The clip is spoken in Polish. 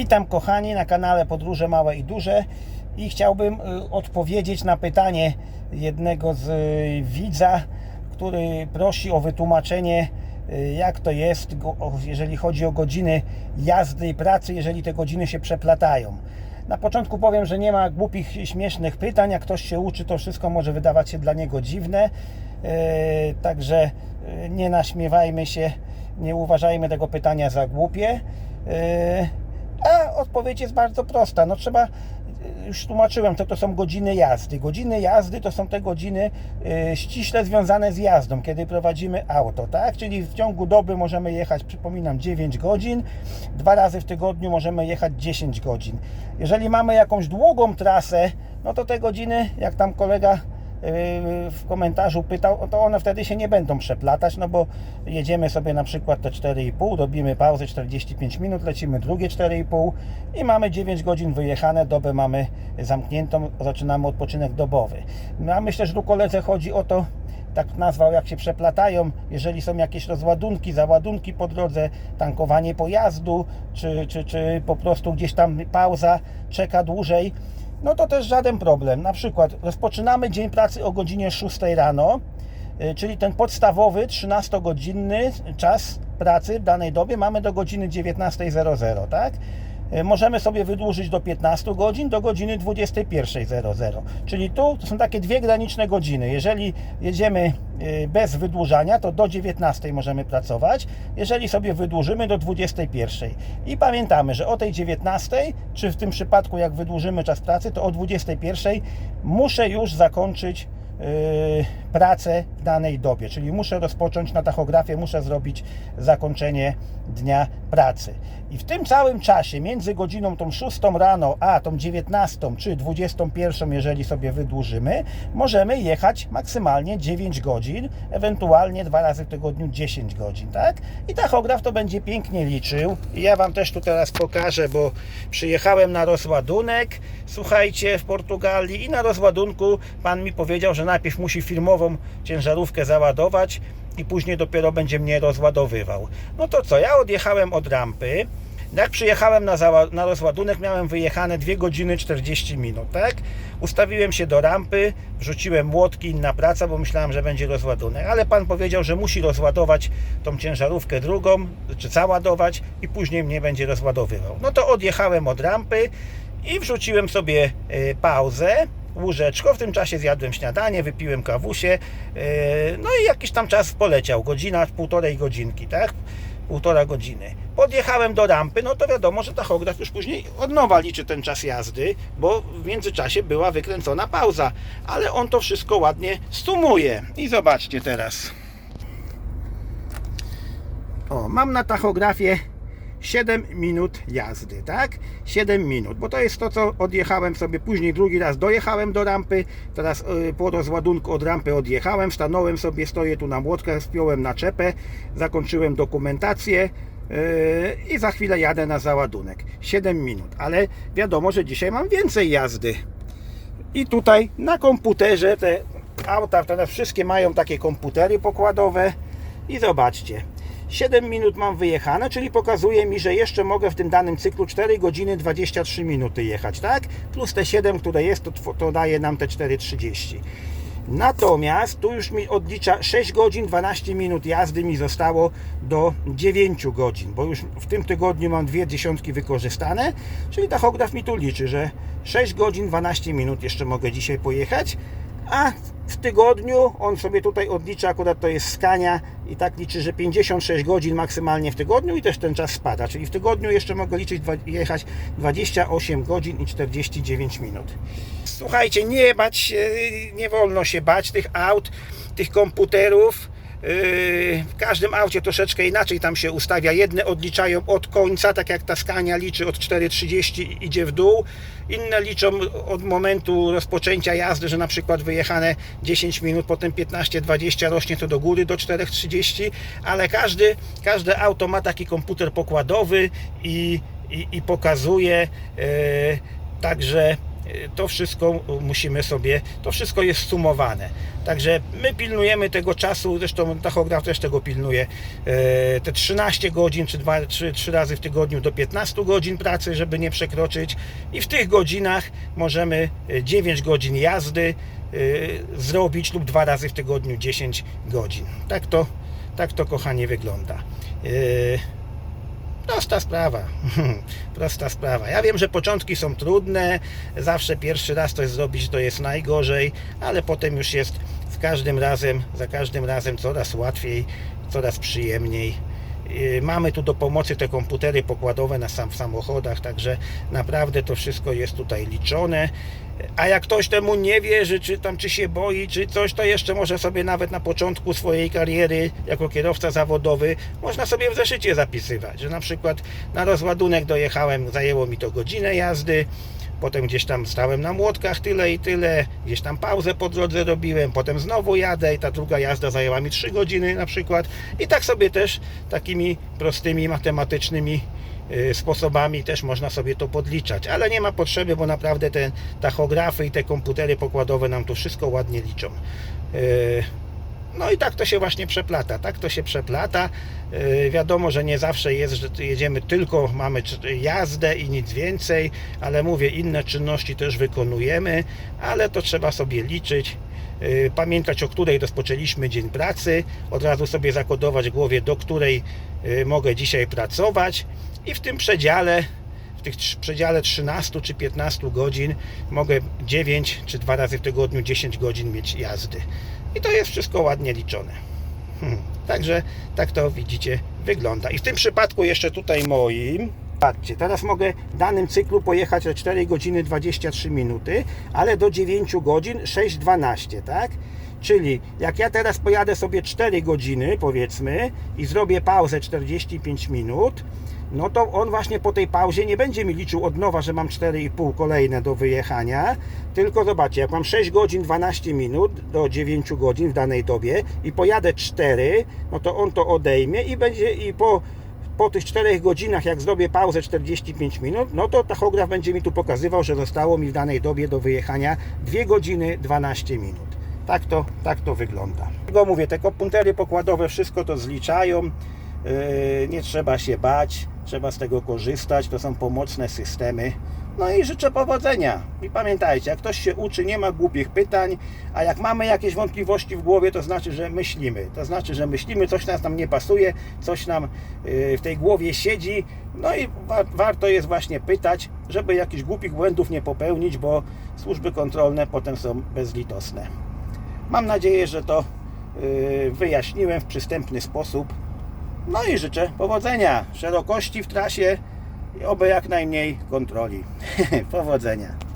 Witam kochani na kanale Podróże Małe i Duże i chciałbym y, odpowiedzieć na pytanie jednego z y, widza, który prosi o wytłumaczenie y, jak to jest, jeżeli chodzi o godziny jazdy i pracy, jeżeli te godziny się przeplatają. Na początku powiem, że nie ma głupich, śmiesznych pytań. Jak ktoś się uczy, to wszystko może wydawać się dla niego dziwne. Także nie naśmiewajmy się, nie uważajmy tego pytania za głupie. Odpowiedź jest bardzo prosta. No trzeba, e, już tłumaczyłem, co to są godziny jazdy. Godziny jazdy to są te godziny e, ściśle związane z jazdą, kiedy prowadzimy auto, tak? Czyli w ciągu doby możemy jechać, przypominam, 9 godzin, dwa razy w tygodniu możemy jechać 10 godzin. Jeżeli mamy jakąś długą trasę, no to te godziny, jak tam kolega w komentarzu pytał, to one wtedy się nie będą przeplatać, no bo jedziemy sobie na przykład te 4,5, robimy pauzę 45 minut, lecimy drugie 4,5 i mamy 9 godzin wyjechane, dobę mamy zamkniętą, zaczynamy odpoczynek dobowy. No a myślę, że tu koledze chodzi o to, tak nazwał, jak się przeplatają, jeżeli są jakieś rozładunki, załadunki po drodze, tankowanie pojazdu, czy, czy, czy po prostu gdzieś tam pauza czeka dłużej, no to też żaden problem. Na przykład rozpoczynamy dzień pracy o godzinie 6 rano, y, czyli ten podstawowy 13-godzinny czas pracy w danej dobie mamy do godziny 19.00, tak? Y, Możemy sobie wydłużyć do 15 godzin, do godziny 21.00. Czyli tu są takie dwie graniczne godziny. Jeżeli jedziemy y, bez wydłużania, to do 19 możemy pracować. Jeżeli sobie wydłużymy do 21. I pamiętamy, że o tej 19, czy w tym przypadku jak wydłużymy czas pracy, to o 21 muszę już zakończyć yy, pracę w danej dobie, czyli muszę rozpocząć na tachografię, muszę zrobić zakończenie dnia pracy. I w tym całym czasie, między godziną tą 6 rano, a tą 19 czy 21, jeżeli sobie wydłużymy, możemy jechać maksymalnie 9 godzin, ewentualnie dwa razy w tygodniu 10 godzin, tak? I tachograf to będzie pięknie liczył. I ja Wam też tu teraz pokażę, bo przyjechałem na rozładunek, słuchajcie, w Portugalii i na rozładunku Pan mi powiedział, że najpierw musi firmową ciężarówkę załadować i później dopiero będzie mnie rozładowywał. No to co, ja odjechałem od rampy, jak przyjechałem na, na rozładunek, miałem wyjechane 2 godziny 40 minut, tak? Ustawiłem się do rampy, wrzuciłem młotki, inna praca, bo myślałem, że będzie rozładunek, ale pan powiedział, że musi rozładować tą ciężarówkę drugą, czy załadować i później mnie będzie rozładowywał. No to odjechałem od rampy i wrzuciłem sobie y, pauzę, łóżeczko, w tym czasie zjadłem śniadanie, wypiłem kawusie, y, no i jakiś tam czas poleciał, godzina, półtorej godzinki, tak? półtora godziny. Podjechałem do rampy, no to wiadomo, że tachograf już później od nowa liczy ten czas jazdy, bo w międzyczasie była wykręcona pauza, ale on to wszystko ładnie sumuje. I zobaczcie teraz. O, mam na tachografie 7 minut jazdy, tak? 7 minut, bo to jest to, co odjechałem sobie później, drugi raz dojechałem do rampy, teraz y, po rozładunku od rampy odjechałem, stanąłem sobie, stoję tu na młotkach, spiąłem naczepę, zakończyłem dokumentację yy, i za chwilę jadę na załadunek. 7 minut, ale wiadomo, że dzisiaj mam więcej jazdy. I tutaj na komputerze te auta teraz wszystkie mają takie komputery pokładowe i zobaczcie. 7 minut mam wyjechane, czyli pokazuje mi, że jeszcze mogę w tym danym cyklu 4 godziny 23 minuty jechać, tak? Plus te 7, które jest, to, to daje nam te 4,30. Natomiast tu już mi odlicza 6 godzin 12 minut jazdy mi zostało do 9 godzin, bo już w tym tygodniu mam dwie dziesiątki wykorzystane, czyli tachograf mi tu liczy, że 6 godzin 12 minut jeszcze mogę dzisiaj pojechać, a w tygodniu on sobie tutaj odlicza, akurat to jest skania i tak liczy, że 56 godzin maksymalnie w tygodniu i też ten czas spada, czyli w tygodniu jeszcze mogę liczyć, jechać 28 godzin i 49 minut. Słuchajcie, nie bać się, nie wolno się bać tych aut, tych komputerów. Yy, W każdym aucie troszeczkę inaczej tam się ustawia. Jedne odliczają od końca, tak jak ta skania liczy od 4,30 i idzie w dół. Inne liczą od momentu rozpoczęcia jazdy, że na przykład wyjechane 10 minut, potem 15-20 rośnie to do góry do 4,30, ale każdy, każde auto ma taki komputer pokładowy i, i, i pokazuje. Yy, Także to wszystko musimy sobie, to wszystko jest sumowane. Także my pilnujemy tego czasu, zresztą tachograf też tego pilnuje, e, te 13 godzin czy 2, 3, 3 razy w tygodniu do 15 godzin pracy, żeby nie przekroczyć i w tych godzinach możemy e, 9 godzin jazdy e, zrobić lub dwa razy w tygodniu 10 godzin. Tak to, tak to kochanie wygląda. Prosta sprawa. Prosta sprawa. Ja wiem, że początki są trudne. Zawsze pierwszy raz coś zrobić to jest najgorzej, ale potem już jest w każdym razem, za każdym razem coraz łatwiej, coraz przyjemniej. Yy, Mamy tu do pomocy te komputery pokładowe na sam, w samochodach, także naprawdę to wszystko jest tutaj liczone. A jak ktoś temu nie wierzy, czy tam czy się boi, czy coś, to jeszcze może sobie nawet na początku swojej kariery jako kierowca zawodowy można sobie w zeszycie zapisywać, że na przykład na rozładunek dojechałem, zajęło mi to godzinę jazdy, potem gdzieś tam stałem na młotkach tyle i tyle, gdzieś tam pauzę po drodze robiłem, potem znowu jadę i ta druga jazda zajęła mi 3 godziny na przykład i tak sobie też takimi prostymi matematycznymi y, sposobami też można sobie to podliczać, ale nie ma potrzeby, bo naprawdę te tachografy i te komputery pokładowe nam to wszystko ładnie liczą. No i tak to się właśnie przeplata, tak to się przeplata. Yy, Wiadomo, że nie zawsze jest, że jedziemy tylko, mamy jazdę i nic więcej, ale mówię, inne czynności też wykonujemy, ale to trzeba sobie liczyć. Yy, Pamiętać, o której rozpoczęliśmy dzień pracy, od razu sobie zakodować w głowie, do której yy, mogę dzisiaj pracować i w tym przedziale w tych przedziale 13 czy 15 godzin mogę 9 czy dwa razy w tygodniu 10 godzin mieć jazdy. I to jest wszystko ładnie liczone. Hmm. Także tak to widzicie wygląda. I w tym przypadku jeszcze tutaj moim Patrzcie, teraz mogę w danym cyklu pojechać o 4 godziny 23 minuty, ale do 9 godzin 6,12, tak? Czyli jak ja teraz pojadę sobie 4 godziny, powiedzmy, i zrobię pauzę 45 minut, no to on właśnie po tej pauzie nie będzie mi liczył od nowa, że mam 4,5 kolejne do wyjechania, tylko zobaczcie, jak mam 6 godzin 12 minut do 9 godzin w danej dobie i pojadę 4, no to on to odejmie i będzie i po po tych 4 godzinach, jak zrobię pauzę 45 minut, no to tachograf będzie mi tu pokazywał, że zostało mi w danej dobie do wyjechania 2 godziny 12 minut. Tak to, tak to wygląda. Dlatego mówię, te komputery pokładowe wszystko to zliczają. Yy, nie trzeba się bać, trzeba z tego korzystać. To są pomocne systemy. No i życzę powodzenia. I pamiętajcie, jak ktoś się uczy, nie ma głupich pytań, a jak mamy jakieś wątpliwości w głowie, to znaczy, że myślimy. To znaczy, że myślimy, coś nas tam nie pasuje, coś nam yy, w tej głowie siedzi. No i wa- warto jest właśnie pytać, żeby jakichś głupich błędów nie popełnić, bo służby kontrolne potem są bezlitosne. Mam nadzieję, że to yy, wyjaśniłem w przystępny sposób. No i życzę powodzenia, szerokości w trasie i oby jak najmniej kontroli. powodzenia.